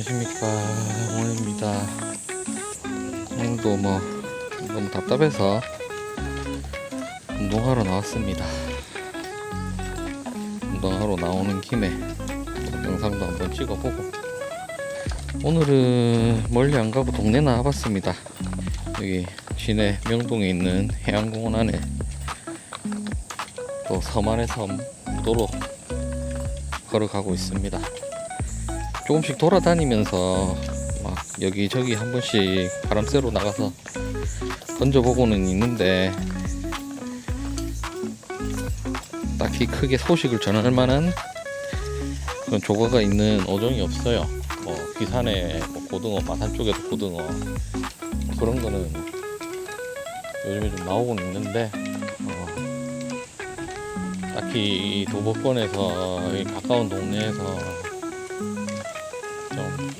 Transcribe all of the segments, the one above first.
안녕하십니까. 오늘입니다. 오늘도 뭐 너무 답답해서 운동하러 나왔습니다. 운동하러 나오는 김에 영상도 한번 찍어보고. 오늘은 멀리 안 가고 동네 나와봤습니다. 여기 시내 명동에 있는 해양공원 안에 또 섬 안의 섬 무도로 걸어가고 있습니다 조금씩 돌아다니면서 막 여기저기 한 번씩 바람 쐬러 나가서 던져보고는 있는데 딱히 크게 소식을 전할 만한 그런 조과가 있는 어종이 없어요. 뭐 귀산에 뭐 고등어, 마산 쪽에도 고등어 뭐 그런 거는 요즘에 좀 나오고는 있는데 어, 딱히 이 도보권에서 이 가까운 동네에서 좀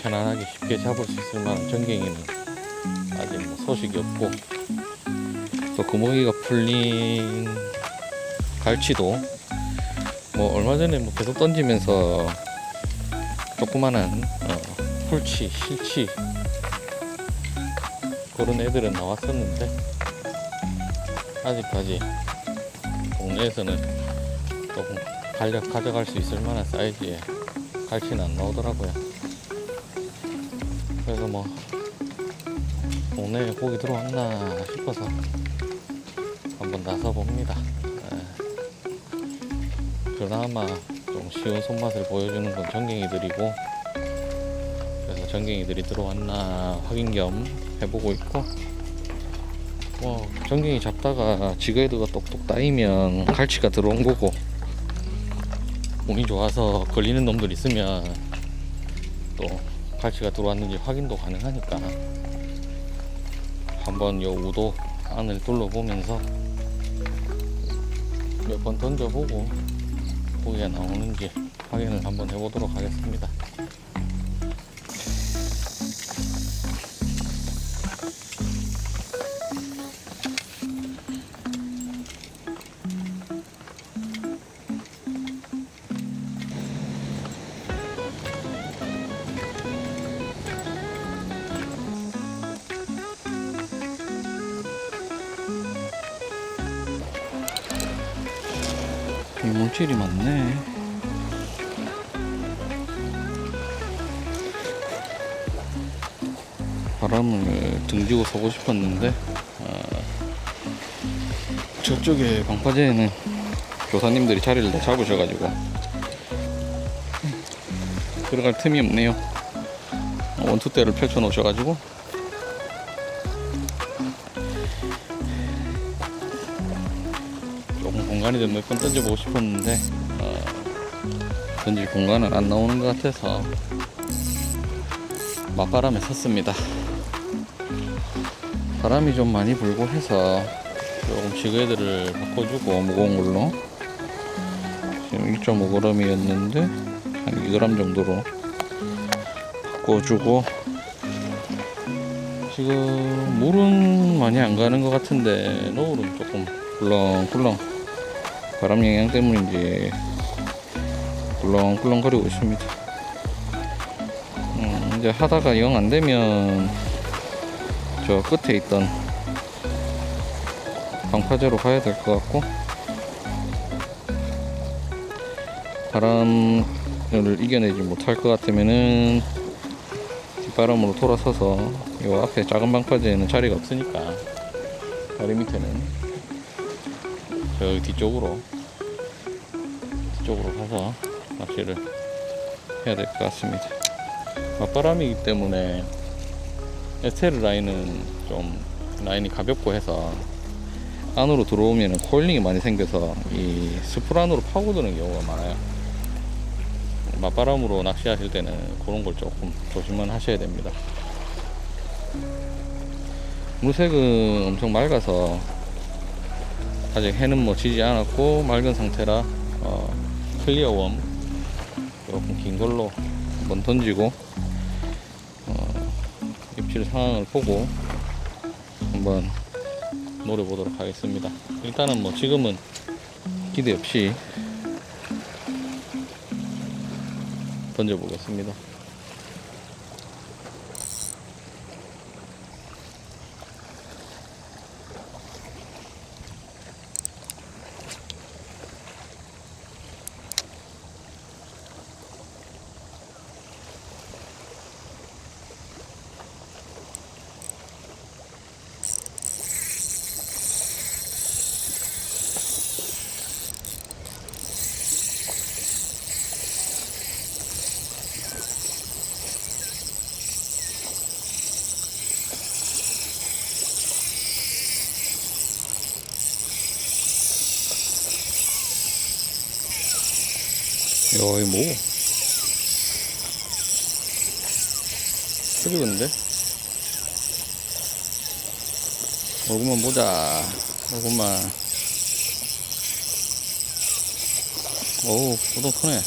편안하게 쉽게 잡을 수 있을 만한 전갱이는 아직 뭐 소식이 없고 또 구멍이가 풀린 갈치도 뭐 얼마 전에 뭐 계속 던지면서 조그만한 어, 풀치, 실치 그런 애들은 나왔었는데 아직까지 동네에서는 조금 가져갈 수 있을 만한 사이즈의 갈치는 안 나오더라고요. 그래서 뭐 동네에 고기 들어왔나 싶어서 한번 나서 봅니다. 그나마 좀 쉬운 손맛을 보여주는 건 전갱이들이고 그래서 전갱이들이 들어왔나 확인 겸 해보고 있고 뭐 전갱이 잡다가 지그헤드가 똑똑 따이면 갈치가 들어온 거고 운이 좋아서 걸리는 놈들 있으면 또 갈치가 들어왔는지 확인도 가능하니까 한번 요 우도 안을 둘러보면서 몇 번 던져보고 고기가 나오는지 확인을 한번 해보도록 하겠습니다. 이물질이 많네. 바람을 등지고 서고 싶었는데 아, 저쪽에 방파제에는 교사님들이 자리를 다 잡으셔가지고 들어갈 틈이 없네요. 원투대를 펼쳐 놓으셔가지고 좀몇번 던져보고 싶었는데 어, 던질 공간은 안 나오는 것 같아서 맞바람에 섰습니다. 바람이 좀 많이 불고 해서 조금 지그헤드를 바꿔주고 무거운 걸로 지금 1.5g이었는데 한 2g 정도로 바꿔주고 지금 물은 많이 안 가는 것 같은데 노을은 조금 꿀렁꿀렁 바람 영향 때문인지 꿀렁꿀렁거리고 있습니다. 음, 이제 하다가 영 안 되면 저 끝에 있던 방파제로 가야 될 것 같고 바람을 이겨내지 못할 것 같으면은 뒷바람으로 돌아서서 요 앞에 작은 방파제에는 자리가 없으니까 다리 밑에는 저 뒤쪽으로 뒤쪽으로 가서 낚시를 해야 될 것 같습니다. 맞바람이기 때문에 에스테르 라인은 좀 라인이 가볍고 해서 안으로 들어오면 코일링이 많이 생겨서 이 스풀 안으로 파고드는 경우가 많아요. 맞바람으로 낚시하실 때는 그런 걸 조금 조심만 하셔야 됩니다. 물색은 엄청 맑아서 아직 해는 뭐 지지 않았고 맑은 상태라 어, 클리어 웜 조금 긴 걸로 한번 던지고 어, 입질 상황을 보고 한번 노려보도록 하겠습니다. 일단은 뭐 지금은 기대 없이 던져보겠습니다. 이거 뭐? 흐리는데? 얼굴만 보자. 얼굴만. 어우, 고동 크네.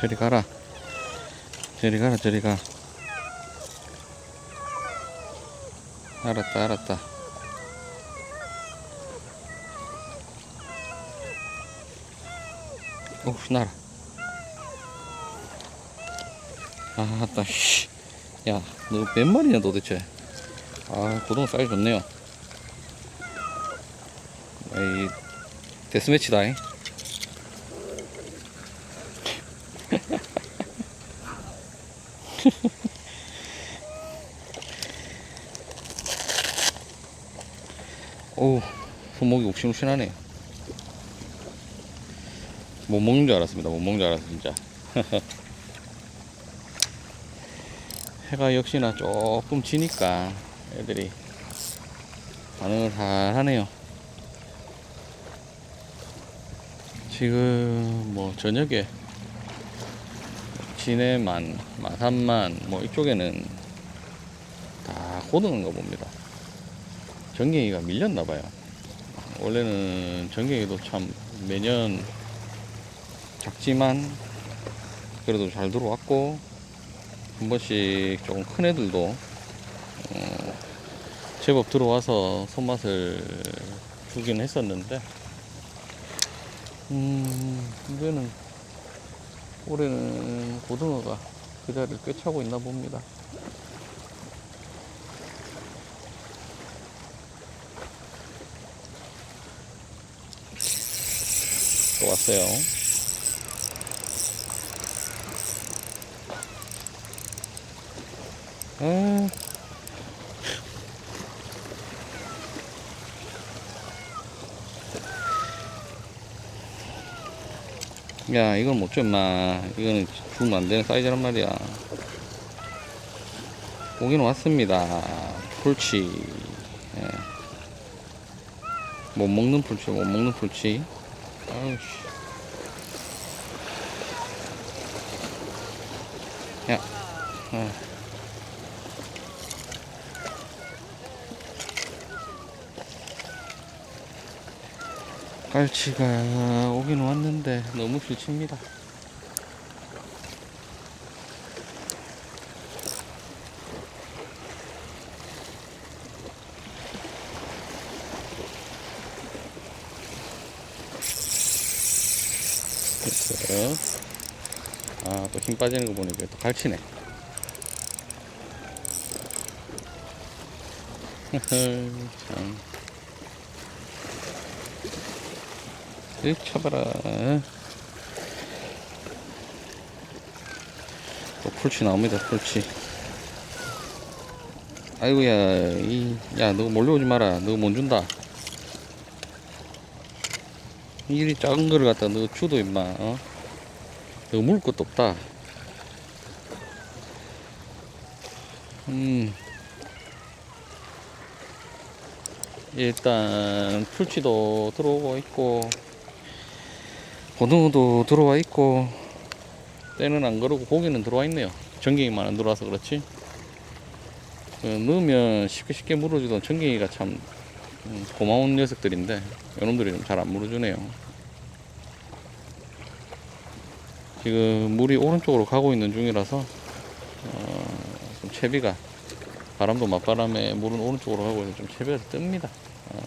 저리 가라. 저리 가라, 저리 가. 알았다, 알았다. 어우, 나라. 아, 따, 씨. 야, 너 몇 마리냐, 도대체? 아, 고동 사이즈 좋네요. 이, 데스매치다, 잉? 어우, 손목이 욱신욱신하네. 못 먹는 줄 알았습니다. 못 먹는 줄 알았어, 진짜. 해가 역시나 조금 지니까 애들이 반응을 잘 하네요. 지금 뭐 저녁에 진해만, 마산만 뭐 이쪽에는 다 고등어인가 봅니다. 전갱이가 밀렸나 봐요. 원래는 전갱이도 참 매년 작지만 그래도 잘 들어왔고 한 번씩 조금 큰 애들도 어, 제법 들어와서 손맛을 주긴 했었는데 음 이제는 올해는 고등어가 그 자리를 꿰차고 있나 봅니다. 또 왔어요. 아. 야, 이건 못 줘, 임마. 이거는 주면 안 되는 사이즈란 말이야. 오긴 왔습니다. 풀치. 예. 못 먹는 풀치, 못 먹는 풀치. 아우씨. 야, 아. 깔치가 오긴 왔는데 너무 실칩니다. 됐어요. 아, 또 힘 빠지는 거 보니까 또 갈치네. 참. 이 쳐봐라. 또 풀치 나옵니다, 풀치. 아이고야, 이, 야, 너 몰려오지 마라. 너 못 준다. 이리 작은 거를 갖다 너 주도 임마, 어? 너 물 것도 없다. 음. 일단 풀치도 들어오고 있고 고등어도 들어와 있고 때는 안 그러고 고기는 들어와 있네요 전갱이만 안 들어와서 그렇지 그 넣으면 쉽게 쉽게 물어주던 전갱이가 참 음, 고마운 녀석들인데 이놈들이 좀 잘 안 물어주네요 지금 물이 오른쪽으로 가고 있는 중이라서 어, 좀 채비가 바람도 맞바람에 물은 오른쪽으로 가고 있어서 좀 채비가 뜹니다 어,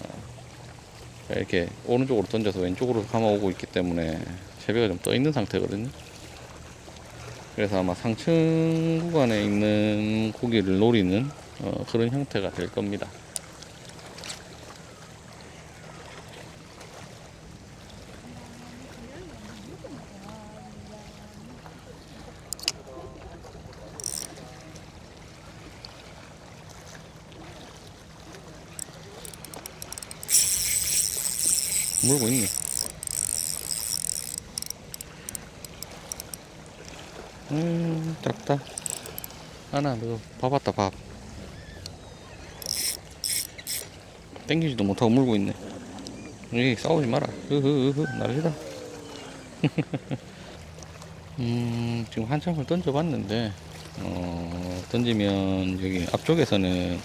이렇게 오른쪽으로 던져서 왼쪽으로 감아오고 있기 때문에 채비가 좀 떠 있는 상태거든요. 그래서 아마 상층 구간에 있는 고기를 노리는 어, 그런 형태가 될 겁니다. 물고 있네. 음, 작다. 하나, 너 봐봤다, 밥. 땡기지도 못하고 물고 있네. 에이, 싸우지 마라. 으흐, 으흐, 나르시다. 음, 지금 한참을 던져봤는데, 어, 던지면 여기 앞쪽에서는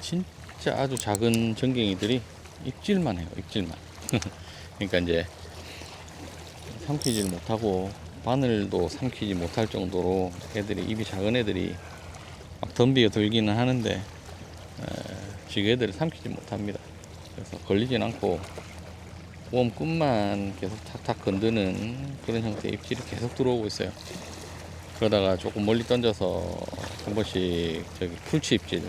진짜 아주 작은 전갱이들이 입질만 해요, 입질만. 그러니까 이제 삼키질 못하고 바늘도 삼키지 못할 정도로 애들이 입이 작은 애들이 막 덤비어 들기는 하는데 에, 지금 애들을 삼키지 못합니다. 그래서 걸리진 않고 웜 끝만 계속 탁탁 건드는 그런 형태의 입질이 계속 들어오고 있어요. 그러다가 조금 멀리 던져서 한 번씩 저기 풀치 입질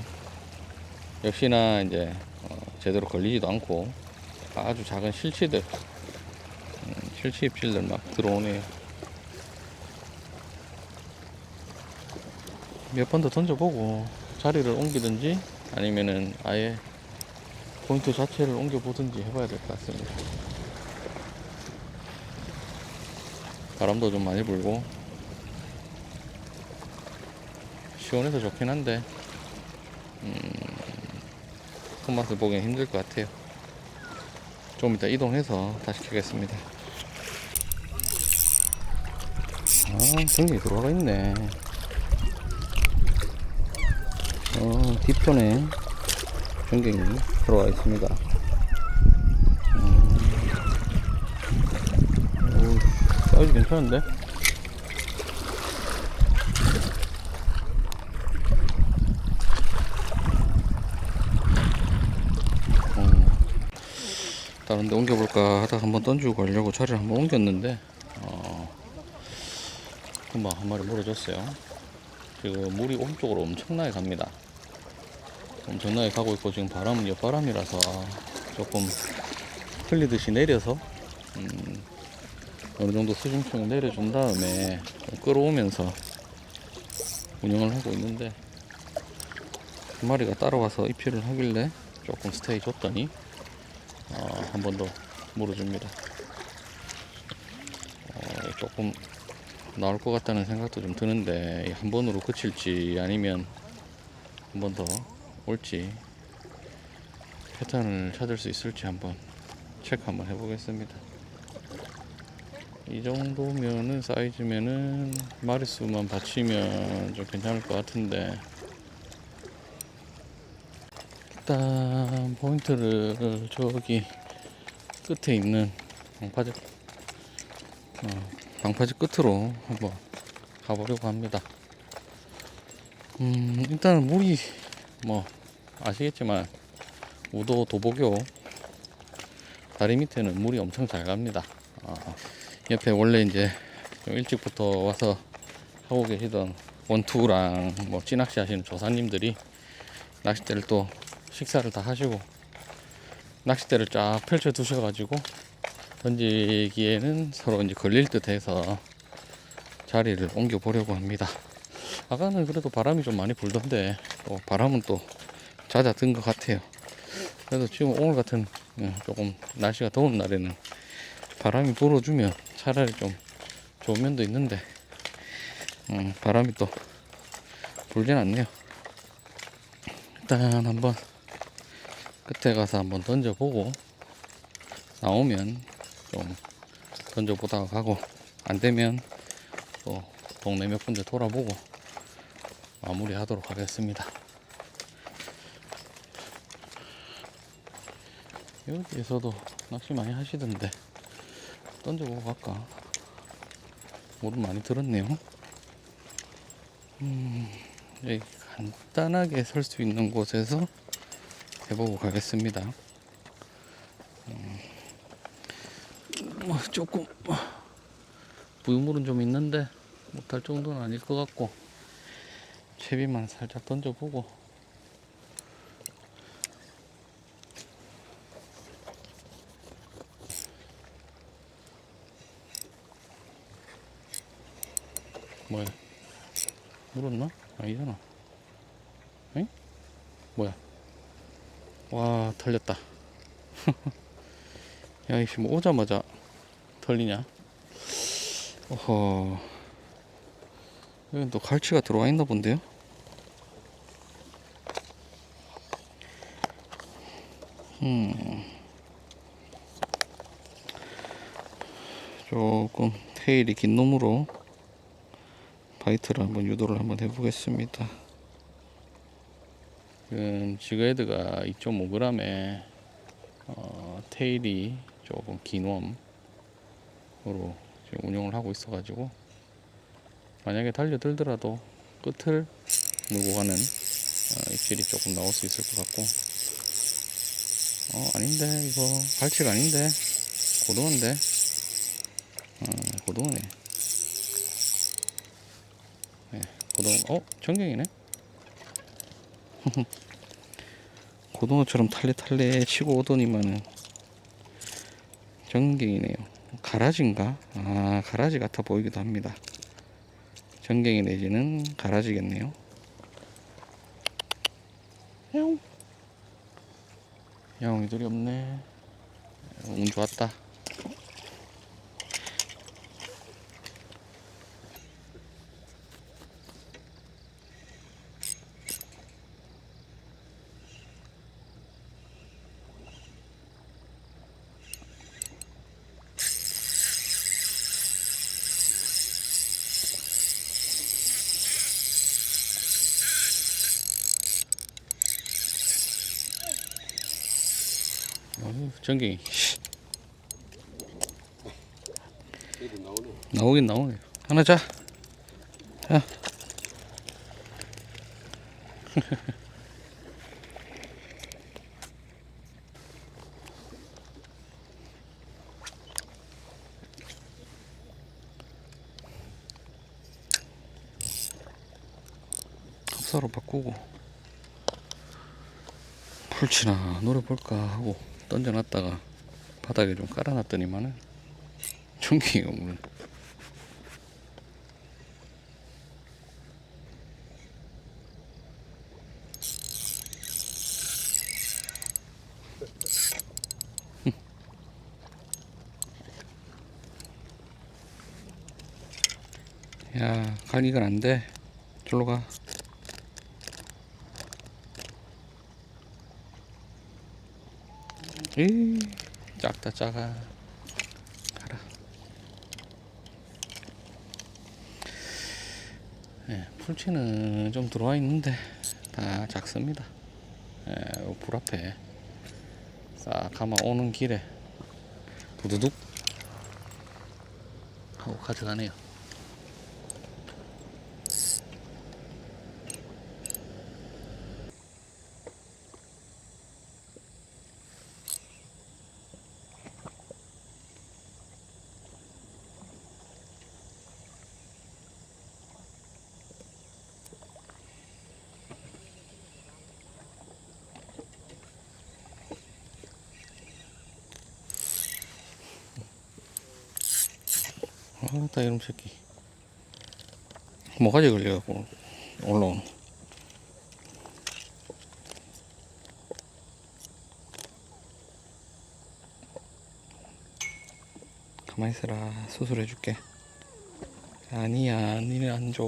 역시나 이제 어, 제대로 걸리지도 않고 아주 작은 실치들 음, 실치 입질들 막 들어오네요. 몇 번 더 던져보고 자리를 옮기든지 아니면은 아예 포인트 자체를 옮겨보든지 해봐야 될 것 같습니다. 바람도 좀 많이 불고 시원해서 좋긴 한데 음, 손맛을 보기엔 힘들 것 같아요. 좀 이따 이동해서 다시 켜겠습니다. 아, 등이 들어가 있네. 어, 뒤편에 전갱이 들어와 있습니다. 음, 오, 사이즈 괜찮은데? 다른 데 옮겨볼까 하다가 한번 던지고 가려고 자리를 한번 옮겼는데, 어, 금방 한 마리 물어줬어요. 지금 물이 오른쪽으로 엄청나게 갑니다. 엄청나게 가고 있고 지금 바람은 옆바람이라서 조금 흘리듯이 내려서 음, 어느 정도 수중층을 내려준 다음에 좀 끌어오면서 운영을 하고 있는데 한 마리가 따라와서 입질을 하길래 조금 스테이 줬더니 어, 한 번 더 물어줍니다. 어, 조금 나올 것 같다는 생각도 좀 드는데 한 번으로 그칠지 아니면 한 번 더 올지 패턴을 찾을 수 있을지 한번 체크 한번 해보겠습니다. 이 정도면은 사이즈면은 마리수만 받치면 좀 괜찮을 것 같은데 일단 포인트를 저기 끝에 있는 방파제 어, 방파제 끝으로 한번 가보려고 합니다. 음, 일단은 물이 뭐 아시겠지만 우도 도보교 다리 밑에는 물이 엄청 잘 갑니다. 어, 옆에 원래 이제 좀 일찍부터 와서 하고 계시던 원투랑 뭐 찌낚시 하시는 조사님들이 낚싯대를 또 식사를 다 하시고 낚싯대를 쫙 펼쳐 두셔가지고 던지기에는 서로 이제 걸릴 듯 해서 자리를 옮겨 보려고 합니다. 아까는 그래도 바람이 좀 많이 불던데 또 바람은 또 잦아든 것 같아요. 그래도 지금 오늘 같은 예, 조금 날씨가 더운 날에는 바람이 불어주면 차라리 좀 좋은 면도 있는데 음, 바람이 또 불진 않네요. 일단 한번 끝에 가서 한번 던져보고 나오면 좀 던져보다가 가고 안 되면 또 동네 몇 군데 돌아보고 마무리 하도록 하겠습니다. 여기에서도 낚시 많이 하시던데 던져보고 갈까? 물은 많이 들었네요. 음, 간단하게 설 수 있는 곳에서 해보고 가겠습니다. 음, 뭐 조금 뭐 부유물은 좀 있는데 못할 정도는 아닐 것 같고 채비만 살짝 던져보고 뭐야 물었나? 아니잖아 응? 뭐야 와 털렸다 야 이씨 뭐 오자마자 털리냐 어허 여기 또 갈치가 들어와 있나 본데요? 음. 조금 테일이 긴 놈으로 바이트를 한번 유도를 한번 해보겠습니다. 지금 지그헤드가 2.5g에 어, 테일이 조금 긴 웜으로 지금 운영을 하고 있어가지고 만약에 달려들더라도 끝을 물고 가는 어, 입질이 조금 나올 수 있을 것 같고. 어 아닌데 이거 갈치가 아닌데. 고등어인데. 어 고등어네. 네 고등어. 어 전갱이네 고등어처럼 탈레탈레 치고 오더니만은 전갱이네요. 가라지인가? 아 가라지 같아 보이기도 합니다. 전갱이 내지는 가라지겠네요. 야옹 야옹이들이 없네. 운 좋았다 어휴, 전갱이. 나오긴 나오네 하나 자 자. 합사로 바꾸고 풀치나 노래 볼까 하고 던져놨다가 바닥에 좀 깔아놨더니만은 전기가 오늘 야 가기가 안 돼. 절로 가 에이 작다 작아. 가라. 예, 풀치는 좀 들어와 있는데 다 작습니다. 예, 요불 앞에 싹 가마 오는 길에 두두둑 하고 가져가네요 아따 이놈 새끼. 뭐가지 걸려갖고 올라오는. 가만히 있어라. 수술해 줄게. 아니야. 니네 안줘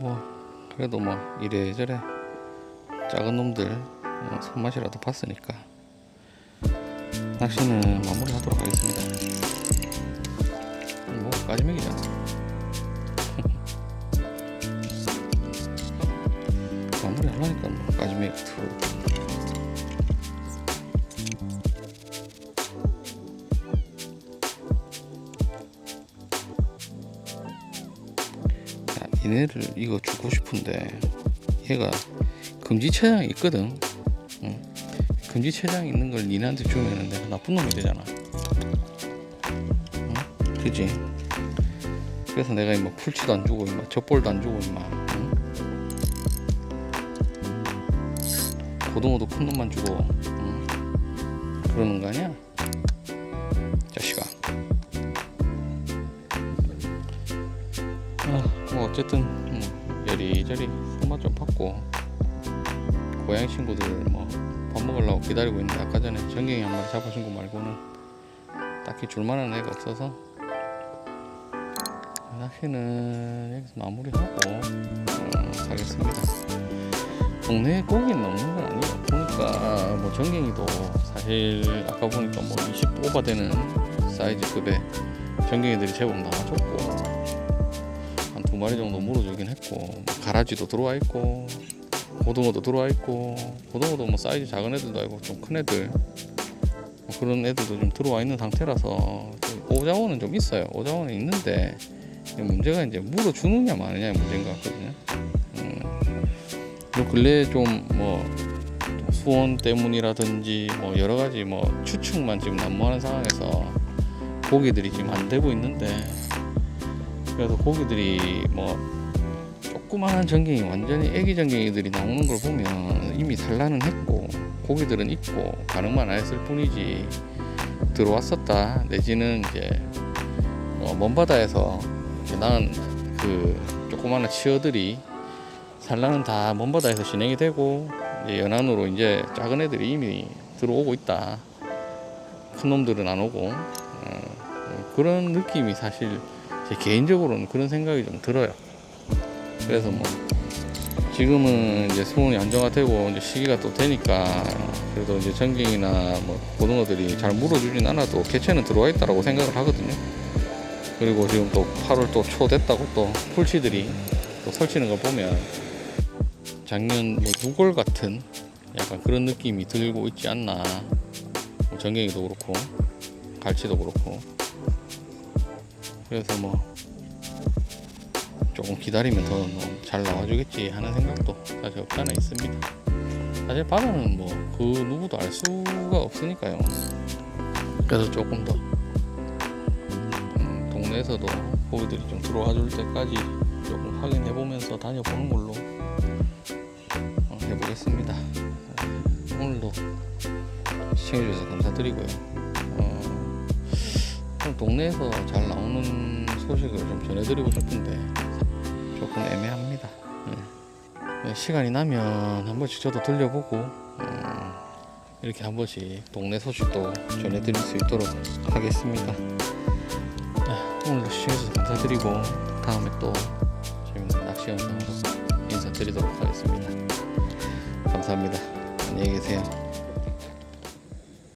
뭐 그래도 뭐 이래저래 작은 놈들 어, 손맛이라도 봤으니까 낚시는 마무리하도록 하겠습니다. 뭐 까지맥이잖아. 마무리 하려니까 뭐 까지맥 투. 야, 얘네를 이거 주고 싶은데 얘가 금지체장이 있거든. 응. 금지체장 있는 걸 니네한테 주면은 내가 나쁜 놈이 되잖아. 응? 그지? 그래서 내가 임마 풀치도 안 주고 임마 젖볼도 안 주고 임마. 응? 고등어도 큰 놈만 주고 응? 그러는 거 아니야? 자식아. 아, 뭐 어쨌든 음, 여리저리 손맛 좀 받고 고양이 친구들 뭐 밥 먹으려고 기다리고 있는데 아까 전에 전갱이 한 마리 잡아준 거 말고는 딱히 줄만한 애가 없어서 낚시는 여기서 마무리하고 어, 가겠습니다. 동네에 고기는 없는 건 아니에요. 보니까 뭐 전갱이도 사실 아까 보니까 뭐20 오버되는 사이즈급의 전갱이들이 제법 나와줬고 한 두 마리 정도 물어주긴 했고 뭐 가라지도 들어와 있고 고등어도 들어와 있고 고등어도 뭐 사이즈 작은 애들도 아니고 좀 큰 애들 뭐 그런 애들도 좀 들어와 있는 상태라서 좀 오자원은 좀 있어요. 오자원은 있는데 문제가 이제 물어주느냐 마느냐의 문제인 것 같거든요. 음, 요 근래 좀뭐 수온 때문이라든지 뭐 여러 가지 뭐 추측만 지금 난무하는 상황에서 고기들이 지금 안 되고 있는데 그래서 고기들이 뭐 조그마한 전갱이 완전히 애기 전갱이들이 나오는 걸 보면 이미 산란은 했고 고기들은 있고 반응만 안 했을 뿐이지 들어왔었다 내지는 이제 어, 먼 바다에서 낳은 그 조그마한 치어들이 산란은 다 먼 바다에서 진행이 되고 이제 연안으로 이제 작은 애들이 이미 들어오고 있다. 큰 놈들은 안 오고 어, 그런 느낌이 사실 제 개인적으로는 그런 생각이 좀 들어요. 그래서 뭐 지금은 이제 수온이 안정화되고 이제 시기가 또 되니까 그래도 이제 전갱이나 뭐 고등어들이 잘 물어주진 않아도 개체는 들어와 있다라고 생각을 하거든요. 그리고 지금 또 8월 또 초 됐다고 또 풀치들이 또 설치는 걸 보면 작년 뭐 6월 같은 약간 그런 느낌이 들고 있지 않나. 뭐 전갱이도 그렇고 갈치도 그렇고. 그래서 뭐 조금 기다리면 더 잘 나와주겠지 하는 생각도 사실 없지 않아 있습니다. 사실 바다는 뭐 그 누구도 알 수가 없으니까요. 그래서 조금 더 음, 동네에서도 고기들이 좀 들어와 줄 때까지 조금 확인해 보면서 다녀보는 걸로 어, 해보겠습니다. 오늘도 시청해주셔서 감사드리고요. 어, 좀 동네에서 잘 나오는 소식을 좀 전해드리고 싶은데 조금 애매합니다. 네. 네, 시간이 나면 한 번씩 저도 들려보고 어, 이렇게 한 번씩 동네 소식도 전해드릴 수 있도록 하겠습니다. 네, 오늘도 시청해주셔서 감사드리고 다음에 또 재밌는 낚시 영상으로 인사드리도록 하겠습니다. 감사합니다. 안녕히 계세요.